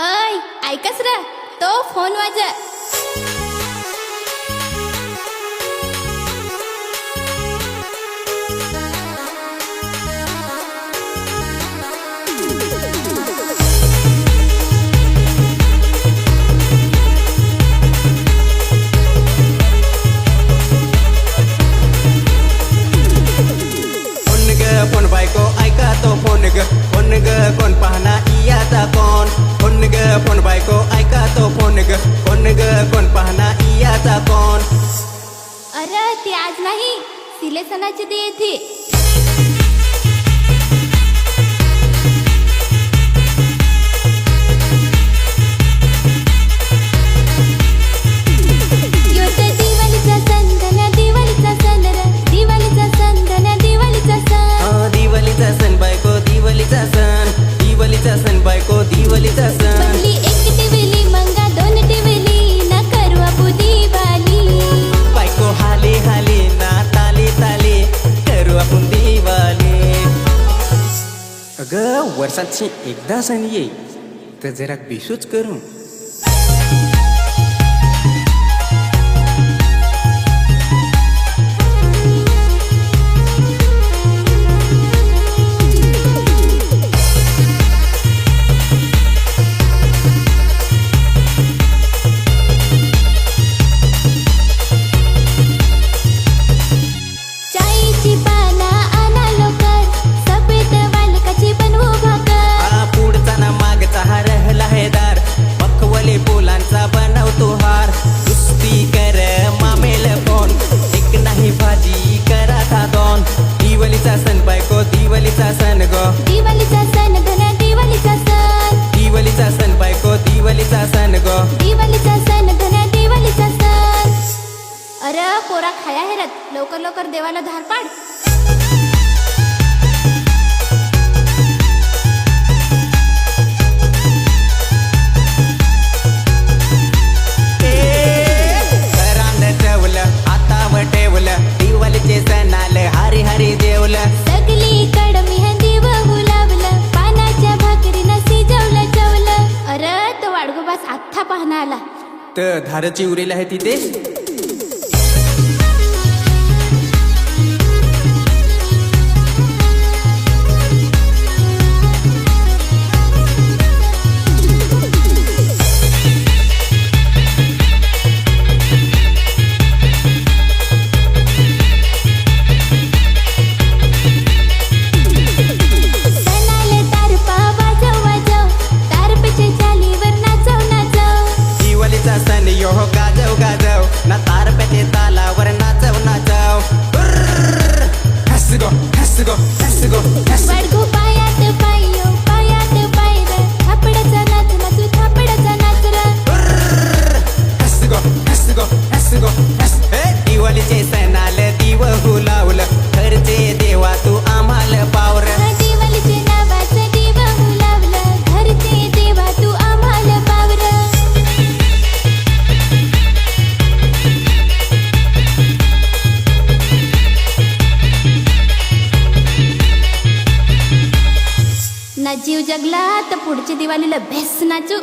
अय ऐकच रे. तो फोन वाज फोन बायको आयका तो फोन ग. फोन ग कोण पाहना इयाचा कोण? कोण ग कोण बायको ऐका तो कोण ग कोण ग कोण पाहना इयाचा कोण अरे ती आज नाही सिलेसनाची देते वाले। अगं वर्षाची एकदा सण येईल तर जरा बेसूच करू. सण ग. दिवाळीचा सण धन दिवाळीचा सण. दिवाळीचा सण बायको दिवाळीचा सण ग. दिवाळीचा सण धन दिवाळीचा सण. अरे पोरा खाया हे हेरत लवकर लवकर देवाला धार पाड धारची उरेल आहे तिथे. जीव जगला तर पुढच्या दिवाळीला भेस नाचू